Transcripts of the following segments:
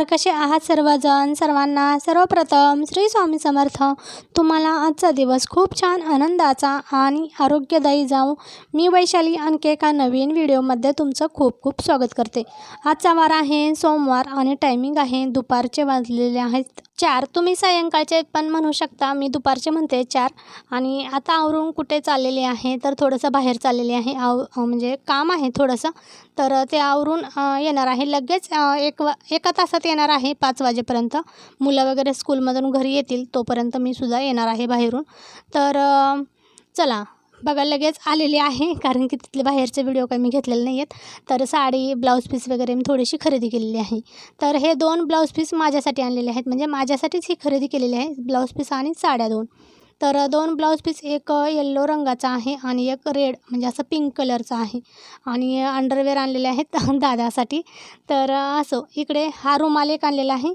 नमस्कार कसे आहात सर्वजण? सर्वांना सर्वप्रथम श्री स्वामी समर्थ. तुम्हाला आजचा दिवस खूप छान आनंदाचा आणि आरोग्यदायी जाऊ मी वैशाली आणखी एका नवीन व्हिडिओमध्ये तुमचं खूप खूप स्वागत करते. आजचा वार आहे सोमवार आणि टायमिंग आहे दुपारचे वाजलेले आहेत चार. तुम्ही सायंकाळचे पण म्हणू शकता मी दुपारचे म्हणते चार. आणि आता आवरून कुठे चाललेले आहे? तर थोडंसं बाहेर चाललेले आहे. आव म्हणजे काम आहे थोडंसं. तर ते आवरून येणार आहे. लगेच एक वा एका तासात येणार आहे पाच वाजेपर्यंत. मुलं वगैरे स्कूलमधून घरी येतील तोपर्यंत मी सुद्धा येणार आहे बाहेरून. तर चला बघा लगेच आलेली आहे कारण की तिथले बाहेरचे व्हिडिओ काही मी घेतलेले नाही आहेत तर साडी ब्लाऊज पीस वगैरे मी थोडीशी खरेदी केलेली आहे. तर हे दोन ब्लाऊज पीस माझ्यासाठी आणलेले आहेत. म्हणजे माझ्यासाठीच ही खरेदी केलेली आहे ब्लाऊज पीस आणि साड्या दोन. तर दोन ब्लाऊज पीस एक येल्लो रंगाचा आहे आणि एक रेड म्हणजे असं पिंक कलरचा आहे. आणि अंडरवेअर आणलेले आहेत दादासाठी. तर असो इकडे हा रुमाल एक आणलेला आहे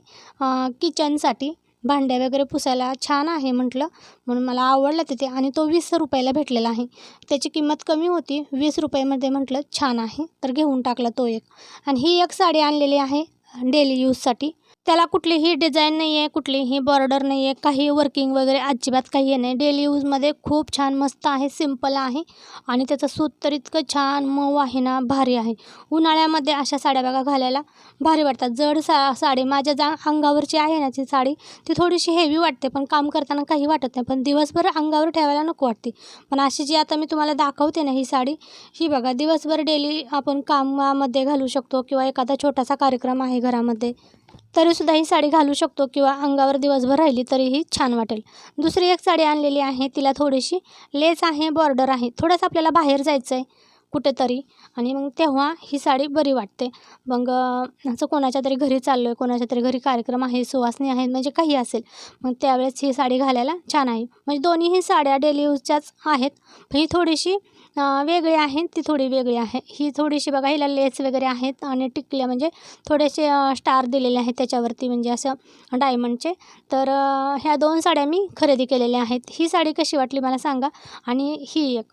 किचनसाठी भांड्या वगैरे पुसायला छान आहे म्हटलं. म्हणून मला आवडला तिथे आणि तो वीस रुपयाला भेटलेला आहे. त्याची किंमत कमी होती वीस रुपयामध्ये म्हटलं छान आहे. तर घेऊन टाकला तो एक. आणि ही एक साडी आणलेली आहे डेली यूजसाठी त्याला कुठलीही डिझाईन नाही आहे कुठलीही बॉर्डर नाही आहे काही वर्किंग वगैरे अजिबात काही हे नाही डेली यूजमध्ये खूप छान मस्त आहे सिंपल आहे आणि त्याचं सूत तर इतकं छान मऊ आहे ना भारी आहे. उन्हाळ्यामध्ये अशा साड्या बघा घालायला भारी वाटतात. जड सा साडी माझ्या जा अंगावरची आहे ना ती साडी ती थोडीशी हेवी वाटते पण काम करताना काही वाटत नाही. पण दिवसभर अंगावर ठेवायला नको वाटते. पण अशी जी आता मी तुम्हाला दाखवते ना ही साडी ही बघा दिवसभर डेली आपण कामामध्ये घालू शकतो किंवा एखादा छोटासा कार्यक्रम आहे घरामध्ये. तरीसुद्धा ही साडी घालू शकतो किंवा अंगावर दिवसभर राहिली तरीही छान वाटेल. दुसरी एक साडी आणलेली आहे तिला थोडीशी लेस आहे बॉर्डर आहे. थोडंसं आपल्याला बाहेर जायचं आहे कुठेतरी आणि मग तेव्हा ही साडी बरी वाटते. मग असं कोणाच्या तरी घरी चाललो आहे कोणाच्या तरी घरी कार्यक्रम आहे सुवासनी आहेत म्हणजे काही असेल मग त्यावेळेस ही साडी घालायला छान आहे. म्हणजे दोन्हीही साड्या डेली यूजच्याच आहेत. पण ही थोडीशी वेगळी आहे ती थोडी वेगळी आहे. ही थोडीशी बघा हिला लेस वगैरे आहेत आणि टिकल्या म्हणजे थोडेसे स्टार दिलेले आहेत त्याच्यावरती म्हणजे असं डायमंडचे तर ह्या दोन साड्या मी खरेदी केलेल्या आहेत. ही साडी कशी वाटली मला सांगा? आणि ही एक.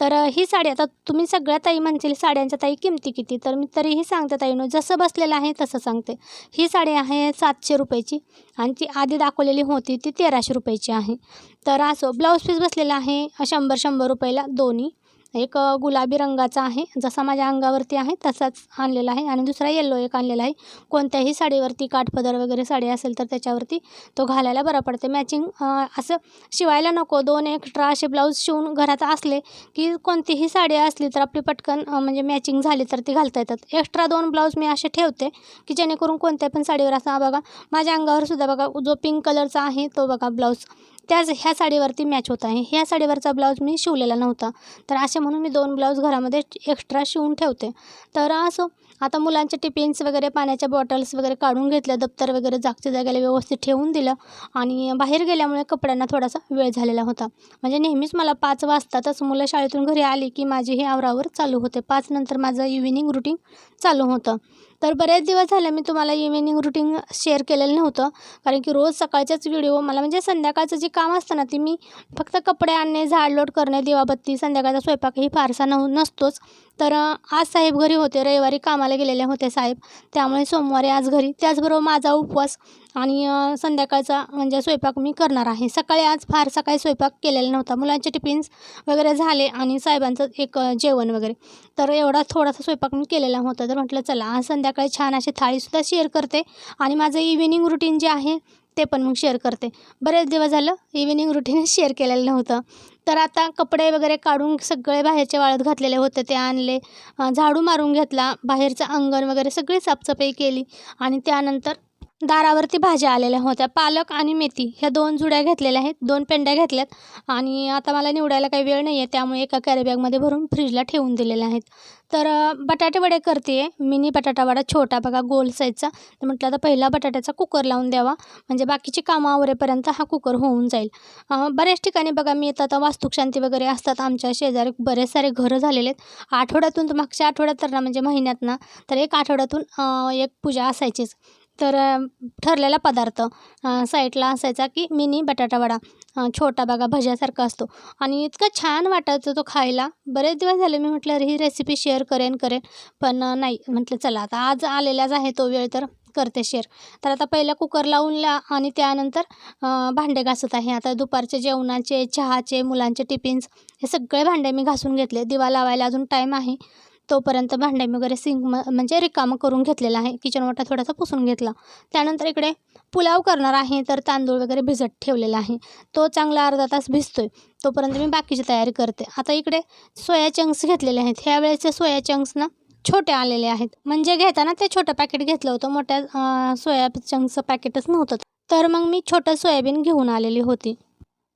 तर ही साडी आता तुम्ही सगळ्या ताई म्हणतील साड्यांच्या ताई किमती किती? तर मी तरीही सांगते ताईनो जसं बसलेलं आहे तसं सांगते. ही साडी आहे सातशे रुपयाची आणि ती आधी दाखवलेली होती ती तेराशे रुपयाची आहे. तर असं ब्लाऊज पीस बसलेला आहे शंभर शंभर रुपयाला दोन्ही. एक गुलाबी रंगाचा आहे. जसा माझ्या अंगावरती आहे तसाच आणलेला आहे. आणि दुसरा येल्लो एक आणलेला आहे. कोणत्याही साडीवरती काठपदर वगैरे साडी असेल तर त्याच्यावरती तो घालायला बरं पडते. मॅचिंग असं शिवायला नको. दोन एक्स्ट्रा असे ब्लाऊज शिवून घरात असले की कोणतीही साडी असली तर आपली पटकन म्हणजे मॅचिंग झाली तर ती घालता येतात. एक्स्ट्रा दोन ब्लाऊज मी असे ठेवते की जेणेकरून कोणत्या पण साडीवर असा बघा माझ्या अंगावर सुद्धा बघा जो पिंक कलरचा आहे तो बघा ब्लाऊज त्याच ह्या साडीवरती मॅच होत आहे. ह्या साडीवरचा ब्लाऊज मी शिवलेला नव्हता. तर असे म्हणून मी दोन ब्लाऊज घरामध्ये एक्स्ट्रा शिवून ठेवते. तर असो आता मुलांचे टिफिन्स वगैरे पाण्याच्या बॉटल्स वगैरे काढून घेतल्या दप्तर वगैरे जागच्या जागेला व्यवस्थित ठेवून दिलं आणि बाहेर गेल्यामुळे कपड्यांना थोडासा वेळ झालेला होता. म्हणजे नेहमीच मला पाच वाजतातच मुलं शाळेतून घरी आली की माझी हे आवरावर चालू होते. पाच नंतर माझं इव्हिनिंग रुटीन चालू होतं. तर बरेच दिवस झाले मी तुम्हाला इव्हिनिंग रुटीन शेअर केलेलं नव्हतं. कारण की रोज सकाळच्याच व्हिडिओ मला म्हणजे संध्याकाळचं जे काम असतं ना ते मी फक्त कपडे आणणे झाड लोड करणे दिवाबत्ती संध्याकाळचा स्वयंपाकही फारसा नव नसतोच. तर आज साहेब घरी होते रविवारी कामाला गेलेले होते साहेब. त्यामुळे सोमवारी आज घरी त्याचबरोबर माझा उपवास आणि संध्याकाळचा म्हणजे स्वयंपाक मी करणार आहे. सकाळी आज फार सकाळी स्वयंपाक केलेला नव्हता. मुलांचे टिफिन्स वगैरे झाले आणि साहेबांचं एक जेवण वगैरे. तर एवढा थोडासा स्वयंपाक मी केलेला होता. तर म्हटलं चला आज संध्याकाळी छान अशी थाळीसुद्धा शेअर करते आणि माझं इव्हिनिंग रुटीन जे आहे ते पण मग शेअर करते. बरेच दिवस झालं इव्हिनिंग रुटीन शेअर केलेलं नव्हतं. तर आता कपडे वगैरे काढून सगळे बाहेरचे वाळत घातलेले होते. ते आणले झाडू मारून घेतला बाहेरचं अंगण वगैरे सगळी साफसफाई केली आणि त्यानंतर दारावरती भाज्या आलेल्या होत्या. पालक आणि मेथी ह्या दोन जुड्या घेतलेल्या आहेत. दोन पेंड्या घेतल्यात. आणि आता मला निवडायला काही वेळ नाही आहे त्यामुळे एका कॅरीबॅगमध्ये भरून फ्रीजला ठेवून दिलेल्या आहेत. तर बटाटेवडे बटाटे वडे करते आहे मिनी बटाटा वडा छोटा बघा गोल साईजचा तर म्हटलं आता पहिला बटाट्याचा कुकर लावून द्यावा. म्हणजे बाकीची कामं आवरेपर्यंत हा कुकर होऊन जाईल. बऱ्याच ठिकाणी बघा मी येतात वास्तुकशांती वगैरे असतात आमच्या शेजारी. बरेच सारे घरं झालेले आहेत. आठवड्यातून तर मागच्या आठवड्यात तर ना म्हणजे महिन्यात ना तर एक आठवड्यातून एक पूजा असायचीच. तर ठरलेला पदार्थ साईडला असायचा की मिनी बटाटावडा छोटा बघा भज्यासारखा असतो. आणि इतकं छान वाटायचं तो खायला. बरेच दिवस झाले मी म्हटलं अरे ही रेसिपी शेअर करेन करेन. पण नाही. म्हटलं चला आता आज आलेलाच आहे तो वेळ तर करते शेअर तर आता पहिलं कुकर लावून ला आणि त्यानंतर भांडे घासत आहे. आता दुपारचे जेवणाचे चहाचे मुलांचे टिफिन्स हे सगळे भांडे मी घासून घेतले. दिवा लावायला अजून टाईम आहे. तोपर्यंत भांडे मी वगैरे सिंक म म्हणजे रिकामं करून घेतलेलं आहे. किचन वाटा थोडासा पुसून घेतला. त्यानंतर इकडे पुलाव करणार आहे तर तांदूळ वगैरे भिजत ठेवलेला आहे. तो चांगला अर्धा तास भिजतोय. तोपर्यंत मी बाकीची तयारी करते. आता इकडे सोया चंक्स घेतलेले आहेत. ह्या वेळेचे सोया चंक्स ना छोटे आलेले आहेत. म्हणजे घेताना ते छोटं पॅकेट घेतलं होतं. मोठ्या सोया चंक्सचं पॅकेटच नव्हतं. तर मग मी छोटं सोयाबीन घेऊन आलेली होती.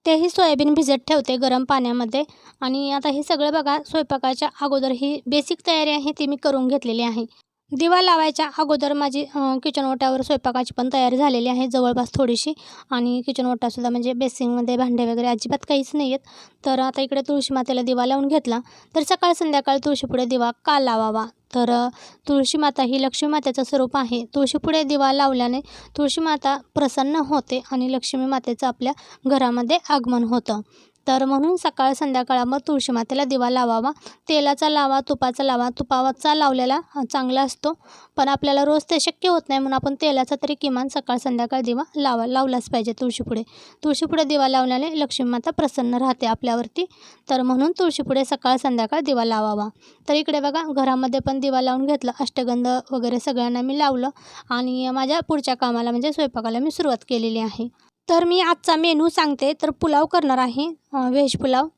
तेही सोयाबीन भिजत ठेवते गरम पाण्यामध्ये. आणि आता हे सगळं बघा स्वयंपाकाच्या अगोदर ही बेसिक तयारी आहे ती मी करून घेतलेली आहे. दिवा लावायच्या अगोदर माझी किचन ओट्यावर स्वयंपाकाची पण तयारी झालेली आहे जवळपास थोडीशी. आणि किचन ओटासुद्धा म्हणजे बेसिंगमध्ये भांडे वगैरे अजिबात काहीच नाही आहेत तर आता इकडे तुळशी मातेला दिवा लावून घेतला. तर सकाळ संध्याकाळ तुळशीपुढे दिवा का लावावा? तर तुळशीमाता तुळशी माता ही लक्ष्मी मातेचं स्वरूप आहे. तुळशीपुढे दिवा लावल्याने तुळशी माता प्रसन्न होते आणि लक्ष्मी मातेचं आपल्या घरामध्ये आगमन होतं. तर म्हणून सकाळ संध्याकाळ मग तुळशी मातेला दिवा लावावा. तेलाचा लावा तुपाचा लावा. तुपाचा लावलेला चांगला असतो. पण आपल्याला रोज ते शक्य होत नाही म्हणून आपण तेलाचा तरी किमान सकाळ संध्याकाळ दिवा लावा लावलाच पाहिजे तुळशीपुढे. तुळशीपुढे दिवा लावल्याने लक्ष्मी माता प्रसन्न राहते आपल्यावरती. तर म्हणून तुळशीपुढे सकाळ संध्याकाळ दिवा लावावा. तर इकडे बघा घरामध्ये पण दिवा लावून घेतला. अष्टगंध वगैरे सगळ्यांना मी लावलं. आणि माझ्या पुढच्या कामाला म्हणजे स्वयंपाकाला मी सुरुवात केलेली आहे. तर मी आजचा मेनू सांगते. तर पुलाव करणार आहे. व्हेज पुलाव.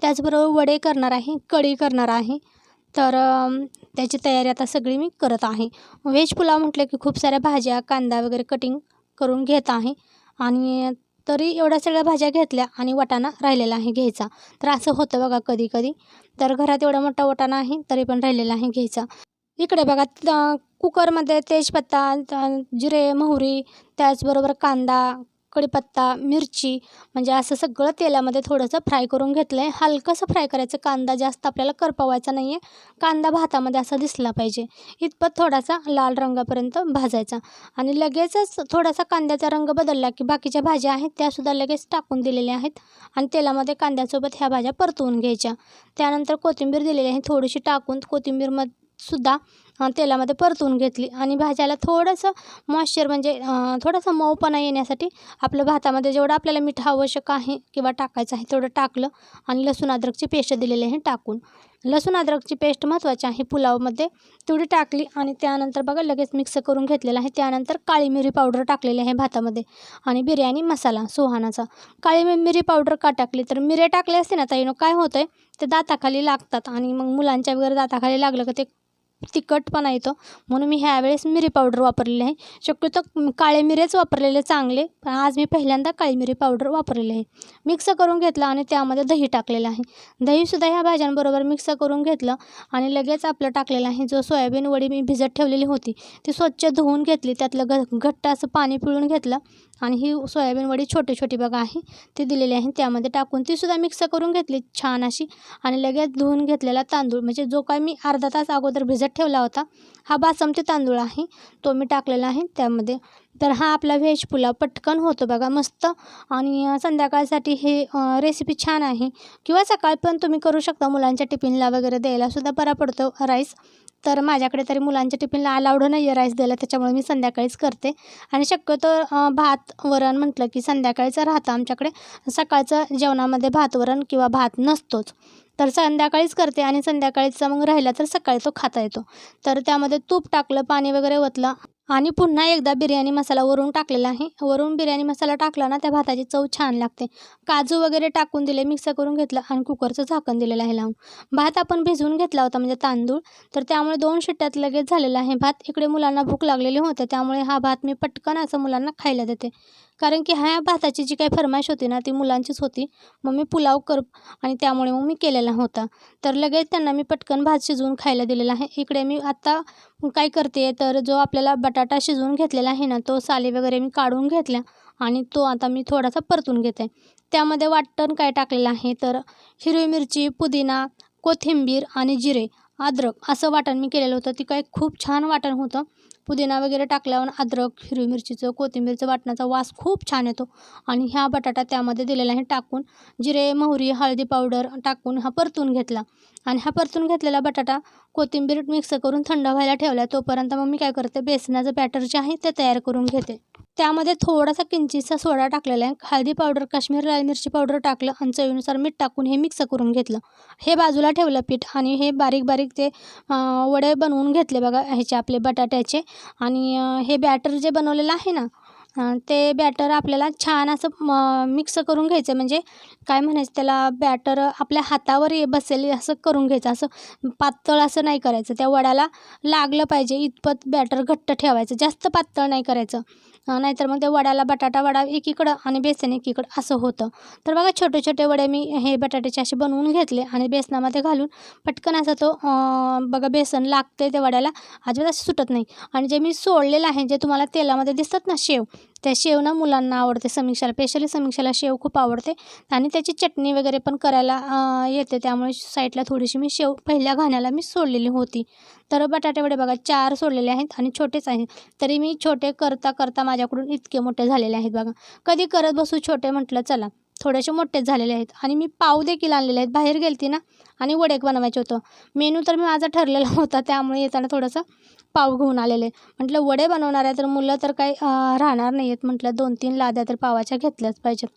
त्याचबरोबर वडे करणार आहे. कढी करणार आहे. तर त्याची तयारी आता सगळी मी करत आहे. व्हेज पुलाव म्हटलं की खूप साऱ्या भाज्या कांदा वगैरे कटिंग करून घेत आहे. आणि तरी एवढ्या सगळ्या भाज्या घेतल्या आणि वाटाणा राहिलेला आहे घ्यायचा. तर असं होतं बघा कधी कधी तर घरात एवढा मोठा वाटाणा आहे तरी पण राहिलेला आहे घ्यायचा. इकडे बघा त- कुकरमध्ये तेजपत्ता जिरे मोहरी त्याचबरोबर कांदा कढीपत्ता मिरची म्हणजे असं सगळं तेलामध्ये थोडंसं फ्राय करून घेतलं आहे हलकंसं फ्राय करायचं. कांदा जास्त आपल्याला करपवायचा नाही आहे कांदा भातामध्ये असा दिसला पाहिजे. इतपत थोडासा लाल रंगापर्यंत भाजायचा. आणि लगेचच थोडासा कांद्याचा रंग बदलला की बाकीच्या भाज्या आहेत त्यासुद्धा लगेच टाकून दिलेल्या आहेत आणि तेलामध्ये कांद्यासोबत ह्या भाज्या परतवून घ्यायच्या. त्यानंतर कोथिंबीर दिलेली आहे. थोडीशी टाकून कोथिंबीरमध्ये सुद्धा तेलामध्ये परतून घेतली. आणि भाज्याला थोडंसं मॉइश्चर म्हणजे थोडासा मऊपणा येण्यासाठी आपलं भातामध्ये जेवढं आपल्याला मीठ आवश्यक आहे किंवा टाकायचं आहे तेवढं टाकलं आणि लसूण अद्रकची पेस्ट दिलेली आहे टाकून. लसूण अद्रकची पेस्ट महत्त्वाची आहे. पुलावमध्ये तेवढी टाकली आणि त्यानंतर बघा लगेच मिक्स करून घेतलेलं आहे. त्यानंतर काळी मिरी पावडर टाकलेली आहे भातामध्ये आणि बिर्याणी मसाला सुहानाचा. काळी मिरी पावडर का टाकली? तर मिरे टाकले असते ना ताईनो काय होतं आहे ते दाताखाली लागतात आणि मग मुलांच्या वगैरे दाताखाली लागलं का ते तिखटपणा येतो. म्हणून मी ह्यावेळेस मिरी पावडर वापरलेली आहे. शक्यतो काळे मिरेच वापरलेले चांगले पण आज मी पहिल्यांदा काळी मिरी पावडर वापरलेली आहे. मिक्स करून घेतलं आणि त्यामध्ये दही टाकलेलं आहे. दहीसुद्धा ह्या भाज्यांबरोबर मिक्स करून घेतलं आणि लगेच आपलं टाकलेलं आहे. जो सोयाबीन वडी मी भिजत ठेवलेली होती ती स्वच्छ धुवून घेतली. त्यातलं घ घट्ट असं पाणी पिळून घेतलं आणि ही सोयाबीन वडी छोटी छोटी बघा आहे ती दिलेली आहे. त्यामध्ये टाकून तीसुद्धा मिक्स करून घेतली छान अशी आणि लगेच धुवून घेतलेला तांदूळ. म्हणजे जो काय मी अर्धा तास अगोदर भिजत ठेवला होता. हा बासमती तांदूळ आहे. तो मी टाकलेला आहे त्यामध्ये. तर हा आपला व्हेज पुलाव पटकन होतो बघा मस्त. आणि संध्याकाळसाठी हे रेसिपी छान आहे. किंवा सकाळी पण तुम्ही करू शकता. मुलांच्या टिफिनला वगैरे द्यायलासुद्धा बरा पडतो राईस तर माझ्याकडे तरी मुलांच्या टिफिनला अलाउड नाही आहे राईस द्यायला. त्याच्यामुळे मी संध्याकाळीच करते. आणि शक्यतो भात वरण म्हटलं की संध्याकाळचं राहतं आमच्याकडे. सकाळचं जेवणामध्ये भात वरण किंवा भात नसतोच. तर संध्याकाळीच करते आणि संध्याकाळीचा मग राहिला तर सकाळी तो खाता येतो. तर त्यामध्ये तूप टाकलं पाणी वगैरे ओतलं. आणि पुन्हा एकदा बिर्याणी मसाला वरून टाकलेला आहे. वरून बिर्याणी मसाला टाकला ना त्या भाताची चव छान लागते. काजू वगैरे टाकून दिले मिक्स करून घेतलं आणि कुकरचं झाकण दिलेलं आहे लावून. भात आपण भिजवून घेतला होता म्हणजे तांदूळ. तर त्यामुळे दोन शिट्ट्यात लगेच झालेला आहे भात. इकडे मुलांना भूक लागलेली होते त्यामुळे हा भात मी पटकन असं मुलांना खायला देते. कारण की ह्या भाताची जी काही फरमाईश होती ना ती मुलांचीच होती. मग मी पुलाव कर आणि त्यामुळे मग मी केलेला होता. तर लगेच त्यांना मी पटकन भात शिजवून खायला दिलेला आहे. इकडे मी आत्ता काय करते तर जो आपल्याला बटाटा शिजवून घेतलेला आहे ना तो साली वगैरे मी काढून घेतल्या आणि तो आता मी थोडासा परतून घेते. त्यामध्ये वाटण काय टाकलेलं आहे तर हिरवी मिरची पुदिना कोथिंबीर आणि जिरे अद्रक असं वाटण मी केलेलं होतं. ती काय खूप छान वाटण होतं. पुदिना वगैरे टाकल्यावर अद्रक हिरवी मिरचीचं कोथिंबीरचं वाटणाचा वास खूप छान येतो. आणि ह्या बटाटा त्यामध्ये दिलेला आहे टाकून जिरे मोहरी हळदी पावडर टाकून हा परतून घेतला. आणि हा परतून घेतलेला बटाटा कोथिंबीर मिक्स करून थंड व्हायला ठेवला तोपर्यंत मग मी काय करते बेसनाचं बॅटर जे आहे ते तयार करून घेते. त्यामध्ये थोडासा किंचितसा सोडा टाकलेला आहे. हळदी पावडर काश्मीर लाल मिरची पावडर टाकलं आणि चवीनुसार मीठ टाकून हे मिक्स करून घेतलं. हे बाजूला ठेवलं पीठ आणि हे बारीक बारीक ते वडे बनवून घेतले बघा ह्याचे आपले बटाट्याचे. आणि हे बॅटर जे बनवलेलं आहे ना ते बॅटर आपल्याला छान असं म मिक्स करून घ्यायचं. म्हणजे काय म्हणायचं त्याला बॅटर आपल्या हातावर ये बसेल असं करून घ्यायचं. असं पातळ असं नाही करायचं. त्या वड्याला लागलं पाहिजे इतपत बॅटर घट्ट ठेवायचं. जास्त पातळ नाही करायचं. नाहीतर मग त्या वड्याला बटाटा वडा एकीकडं आणि बेसन एकीकडं असं होतं. तर बघा छोटे छोटे वडे मी हे बटाट्याचे असे बनवून घेतले आणि बेसनामध्ये घालून पटकन असा तो बघा बेसन लागते त्या वड्याला. अजिबात असं सुटत नाही. आणि जे मी सोडलेलं आहे जे तुम्हाला तेलामध्ये दिसतात ना शेव त्या शेव ना मुलांना आवडते समीक्षाला स्पेशली समीक्षाला शेव खूप आवडते. आणि त्याची चटणी वगैरे पण करायला येते. त्यामुळे साईडला थोडीशी मी शेव पहिल्या घाण्याला मी सोडलेली होती. तर बटाटेवडे बघा चार सोडलेले आहेत आणि छोटेच आहेत. तरी मी छोटे करता करता माझ्याकडून इतके मोठे झालेले आहेत बघा. कधी करत बसू छोटे म्हटलं चला. थोडेसे मोठेच झालेले आहेत. आणि मी पाव देखील आणलेले आहेत. बाहेर गेलती ना आणि वडे बनवायचे होतं. मेनू तर मी माझा ठरलेला होता त्यामुळे येताना थोडंसं पाव घेऊन आलेले. म्हटलं वडे बनवणार आहे तर मुलं तर काही राहणार नाही आहेत म्हटलं दोन तीन लाद्या तर पावाच्या घेतल्याच पाहिजेत.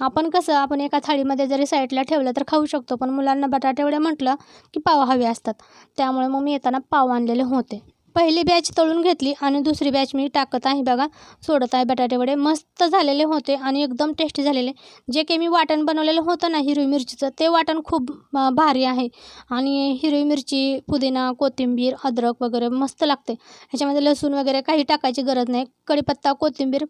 आपण कसं आपण एका थाळीमध्ये जरी साईडला ठेवलं तर खाऊ शकतो. पण मुलांना बटाटेवडे म्हटलं की पाव हवे असतात. त्यामुळे मग मी येताना पाव आणलेले होते. पहिली बॅच तळून घेतली आणि दुसरी बॅच मी टाकत आहे. बघा सोडत आहे बटाटे वडे. मस्त झालेले होते आणि एकदम टेस्टी झालेले. जे काही मी वाटण बनवलेलं होतं ना हिरवी मिरचीचं ते वाटण खूप भारी आहे. आणि हिरवी मिरची पुदिना कोथिंबीर अद्रक वगैरे मस्त लागते. ह्याच्यामध्ये लसूण वगैरे काही टाकायची गरज नाही. कढीपत्ता कोथिंबीर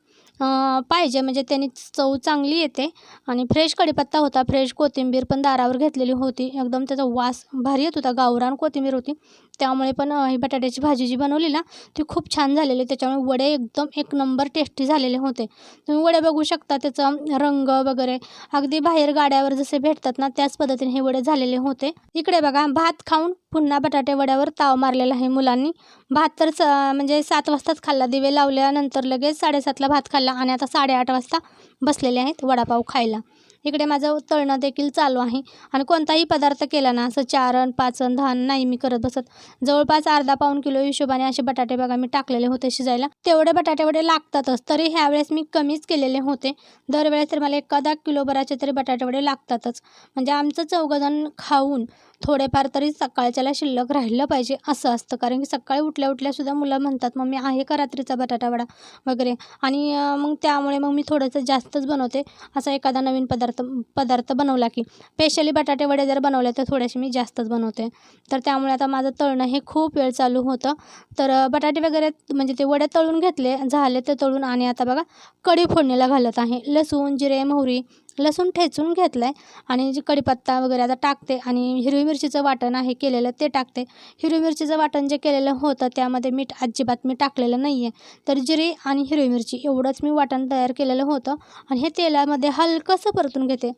पाहिजे. म्हणजे त्याने चव चांगली येते. आणि फ्रेश कढीपत्ता होता. फ्रेश कोथिंबीर पण दारावर घेतलेली होती. एकदम त्याचा वास भारी येत होता. गावरान कोथिंबीर होती. त्यामुळे पण ही बटाट्याची भाजी जी बनवली ना ती खूप छान झालेली. त्याच्यामुळे वडे एकदम एक नंबर टेस्टी झालेले होते. तुम्ही वडे बघू शकता त्याचा रंग वगैरे. अगदी बाहेर गाड्यावर जसे भेटतात ना त्याच पद्धतीने हे वडे झालेले होते. इकडे बघा भात खाऊन पुन्हा बटाटे वड्यावर ताव मारलेला आहे मुलांनी. भात तर स म्हणजे सात वाजताच खाल्ला. दिवे लावल्यानंतर लगेच साडेसातला भात खाल्ला आणि आता साडेआठ वाजता बसलेले आहेत वडापाव खायला. इकडे माझं तळणं देखील चालू आहे. आणि कोणताही पदार्थ केला ना असं चारण पाचन धान नाही मी करत बसत. जवळपास अर्धा पाऊण किलो हिशोबाने असे बटाटे बघा मी टाकलेले होते शिजायला. तेवढे बटाटे वडे लागतातच तरी ह्यावेळेस मी कमीच केलेले होते. दरवेळेस तर मला एखादा किलो भराचे तरी बटाटे वडे लागतातच. म्हणजे आमचं चौघजण खाऊन थोडेफार तरी सकाळच्याला शिल्लक राहिलं पाहिजे असं असतं. कारण की सकाळी उठल्या उठल्यासुद्धा मुलं म्हणतात मम्मी आहे का रात्रीचा बटाटा वडा? वगैरे. आणि मग त्यामुळे मग मी थोडंसं जास्तच बनवते. असा एखादा नवीन पदार्थ पदार्थ बनवला की स्पेशली बटाटे वडे जर बनवले तर थोडेसे मी जास्तच बनवते. तर त्यामुळे आता माझं तळणं हे खूप वेळ चालू होतं. तर बटाटे वगैरे म्हणजे ते वडे तळून घेतले झाले ते तळून आणि आता बघा कढी फोडणीला घालत आहे. लसूण जिरे मोहरी लसूण ठेचून घेतलं आहे आणि जे कढीपत्ता वगैरे आता टाकते आणि हिरवी मिरचीचं वाटण आहे केलेलं ते टाकते. हिरवी मिरचीचं वाटण जे केलेलं होतं त्यामध्ये मीठ अजिबात मी टाकलेलं नाही आहे तर जिरे आणि हिरवी मिरची एवढंच मी वाटण तयार केलेलं होतं आणि हे तेलामध्ये हलकंसं परतून घेते.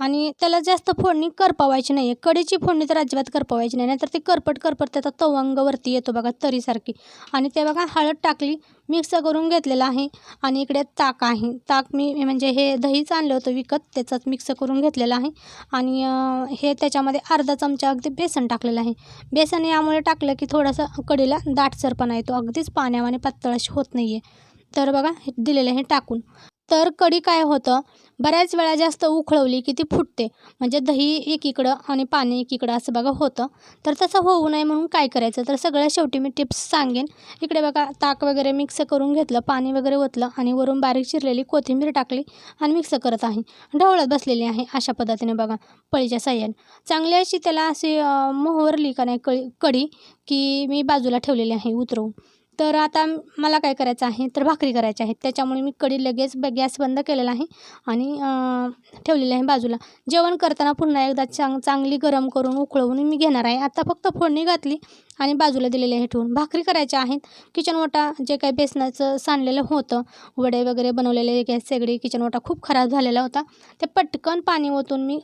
आणि त्याला जास्त फोडणी करपवायची नाही आहे कडीची फोडणी तर अजिबात करपवायची नाही. नाहीतर ते करपट करपट त्याचा तवंगवरती येतो बघा तरीसारखी. आणि ते बघा हळद टाकली मिक्स करून घेतलेलं आहे. आणि इकडे ताक आहे. ताक मी म्हणजे हे दहीच आणलं होतं विकत त्याचाच मिक्स करून घेतलेलं आहे. आणि हे त्याच्यामध्ये अर्धा चमचा अगदी बेसन टाकलेलं आहे. बेसन यामुळे टाकलं की थोडंसं कडीला दाटसरपणा येतो. अगदीच पाण्यावाने पातळ अशी होत नाही आहे तर बघा हे दिलेलं हे टाकून. तर कढी काय होतं? बऱ्याच वेळा जास्त उखळवली की ती फुटते. म्हणजे दही एकीकडं आणि पाणी एकीकडं असं बघा होतं. तर तसं होऊ नये म्हणून काय करायचं? तर सगळ्यात शेवटी मी टिप्स सांगेन. इकडे बघा ताक वगैरे मिक्स करून घेतलं पाणी वगैरे ओतलं आणि वरून बारीक चिरलेली कोथिंबीर टाकली आणि मिक्स करत आहे. ढवळत बसलेली आहे अशा पद्धतीने बघा पळीच्या साह्याने. चांगली अशी त्याला अशी मोहरली का नाही कळी कढी की मी बाजूला ठेवलेली आहे उतरवून. तर आता मला काय करायचं आहे तर भाकरी करायची आहे त्याच्यामुळे मी कडी लगेच ब गॅस बंद केलेला आहे आणि ठेवलेली आहे बाजूला. जेवण करताना पुन्हा एकदा चांग चांगली गरम करून उकळवून मी घेणार आहे. आता फक्त फोडणी घातली आणि बाजूला दिलेले आहे ठेवून. भाकरी करायच्या आहेत. किचन ओटा जे काही बेसनाचं सांडलेलं होतं वडे वगैरे बनवलेले गॅस शेगडी किचन ओटा खूप खराब झालेला होता. ते पटकन पाणी ओतून मी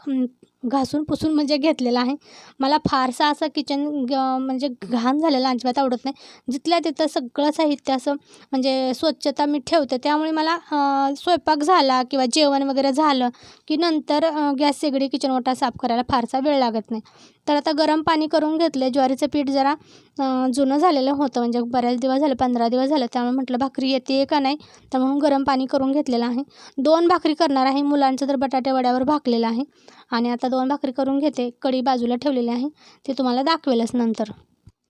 घासून पुसून म्हणजे घेतलेला आहे. मला फारसा असं किचन ग म्हणजे घाण झालेलं अजिबात आवडत नाही. जिथल्या तिथं सगळं साहित्य असं म्हणजे स्वच्छता मी ठेवते. त्यामुळे मला स्वयंपाक झाला किंवा जेवण वगैरे झालं की नंतर गॅस शेगडी किचन ओटा साफ करायला फारसा वेळ लागत नाही. तर आता गरम पाणी करून घेतलं ज्वारीचं पीठ जरा जुनं झालेलं होतं. म्हणजे बऱ्याच दिवस झालं पंधरा दिवस झालं. त्यामुळे म्हटलं भाकरी येते का नाही? तर म्हणून गरम पाणी करून घेतलेलं आहे. दोन भाकरी करणार आहे. मुलांचं तर बटाटे वड्यावर भाकलेलं आहे. आणि आता दोन भाकरी करून घेते. कढी बाजूला ठेवलेली आहे. ते तुम्हाला दाखवेलच नंतर.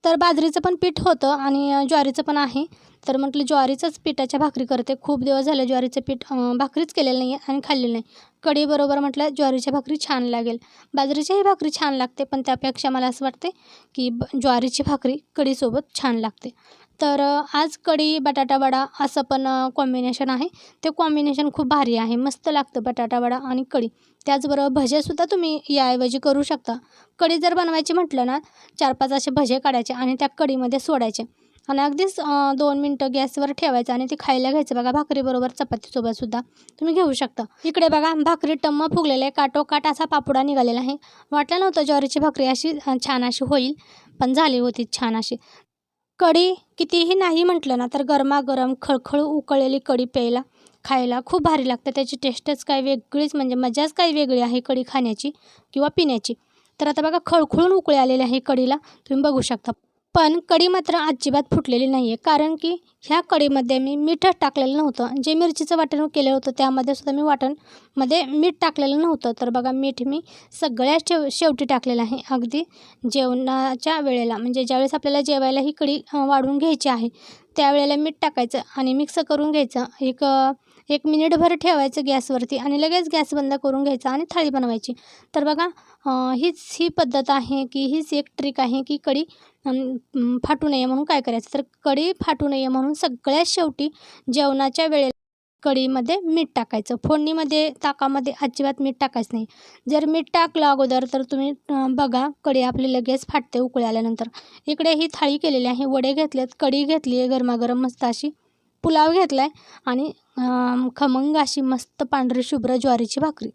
तर बाजरीचं पण पीठ होतं आणि ज्वारीचं पण आहे. तर म्हटलं ज्वारीचंच पिठाच्या भाकरी करते. खूप दिवस झाले ज्वारीचं पीठ भाकरीच केलेलं नाही आहे आणि खाल्लेलं नाही. कढीबरोबर म्हटलं ज्वारीच्या भाकरी छान लागेल. बाजरीच्याही भाकरी छान लागते पण त्यापेक्षा मला असं वाटते की ब ज्वारीची भाकरी कढीसोबत छान लागते. तर आज कढी बटाटा वडा असं पण कॉम्बिनेशन आहे. ते कॉम्बिनेशन खूप भारी आहे. मस्त लागतं बटाटा वडा आणि कढी. त्याचबरोबर भजेसुद्धा तुम्ही याऐवजी करू शकता. कढी जर बनवायची म्हटलं ना चार पाच असे भजे काढायचे आणि त्या कढीमध्ये सोडायचे. आणि अगदीच दोन मिनटं गॅसवर ठेवायचं आणि ते खायला घ्यायचं. बघा भाकरीबरोबर चपातीसोबतसुद्धा तुम्ही घेऊ शकता. इकडे बघा भाकरी टम्म फुगलेले आहे काटोकाट असा पापुडा निघालेला आहे. वाटलं नव्हतं ज्वारीची भाकरी अशी छान अशी होईल पण झाली होती छान अशी. कढी कितीही नाही म्हटलं ना तर गरमागरम खळखळ उकळलेली कढी प्यायला खायला खूप भारी लागतं. त्याची टेस्टच काय वेगळीच म्हणजे मजाच काही वेगळी आहे कढी खाण्याची किंवा पिण्याची. तर आता बघा खळखळून उकळी आलेली आहे कढीला तुम्ही बघू शकता. पण कढी मात्र अजिबात फुटलेली नाही आहे कारण की ह्या कढीमध्ये मी मीठ टाकलेलं नव्हतं. जे मिरचीचं वाटण केलं होतं त्यामध्ये सुद्धा मी वाटणमध्ये मीठ टाकलेलं नव्हतं. तर बघा मीठ मी सगळ्या शेव शेवटी टाकलेलं आहे. अगदी जेवणाच्या वेळेला म्हणजे ज्यावेळेस आपल्याला जेवायला ही कढी वाढून घ्यायची आहे त्यावेळेला मीठ टाकायचं आणि मिक्स करून घ्यायचं. एक एक मिनिटभर ठेवायचं गॅसवरती आणि लगेच गॅस बंद करून घ्यायचा आणि थाळी बनवायची. तर बघा हीच ही पद्धत आहे की हीच एक ट्रिक आहे की कढी फाटू नये म्हणून काय करायचं? तर कढी फाटू नये म्हणून सगळ्यात शेवटी जेवणाच्या वेळेला कढीमध्ये मीठ टाकायचं. फोडणीमध्ये ताकामध्ये अजिबात मीठ टाकायचं नाही. जर मीठ टाकलं अगोदर तर तुम्ही बघा कढी आपली लगेच फाटते उकळी आल्यानंतर इकडे ही थाळी केलेली आहे. वडे घेतलेत कढी घेतली आहे गरमागरम मस्त अशी. पुलाव घेतला आहे आणि खमंग अशी मस्त पांढरी शुभ्र ज्वारीची भाकरी.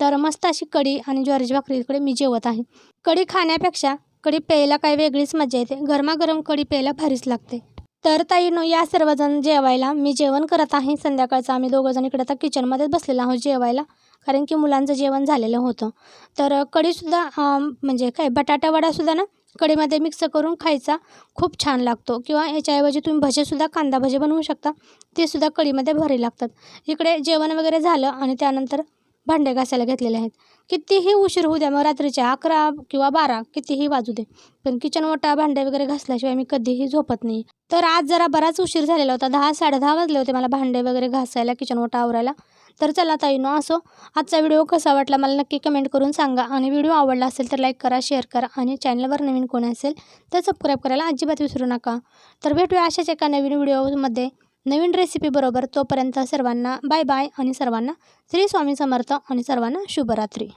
तर मस्त अशी कढी आणि ज्वारीची भाकरी इकडे मी जेवत आहे. कढी खाण्यापेक्षा कढी प्यायला काय वेगळीच मजा येते. गरमागरम कढी प्यायला भारीच लागते. तर ताईनो या सर्वजण जेवायला मी जेवण करत आहे. संध्याकाळचं आम्ही दोघंजण इकडे आता किचनमध्येच बसलेलो आहोत जेवायला कारण की मुलांचं जेवण झालेलं होतं. तर कढीसुद्धा म्हणजे काय बटाटावडासुद्धा ना कढीमध्ये मिक्स करून खायचा. खूप छान लागतो. किंवा याच्याऐवजी तुम्ही भजेसुद्धा कांदा भजे बनवू शकता. ते सुद्धा कढीमध्ये भरे लागतात. इकडे जेवण वगैरे झालं आणि त्यानंतर भांडे घासायला घेतलेले आहेत. कितीही उशीर होऊ द्या मग रात्रीचे अकरा किंवा बारा कितीही वाजू दे पण किचन ओटा भांडे वगैरे घासल्याशिवाय मी कधीही झोपत नाही. तर आज जरा बराच उशीर झालेला होता दहा साडेदहा वाजले होते मला भांडे वगैरे घासायला किचन ओटा आवरायला. तर चला ताईनो असो. आजचा व्हिडिओ कसा वाटला मला नक्की कमेंट करून सांगा. आणि व्हिडिओ आवडला असेल तर लाईक करा शेअर करा आणि चॅनलवर नवीन कोणी असेल तर सबस्क्राईब करायला अजिबात विसरू नका. तर भेटूया अशाच एका नवीन व्हिडिओमध्ये. नवीन रेसिपीबरोबर तोपर्यंत सर्वांना बाय बाय आणि सर्वांना श्री स्वामी समर्थ आणि सर्वांना शुभरात्री.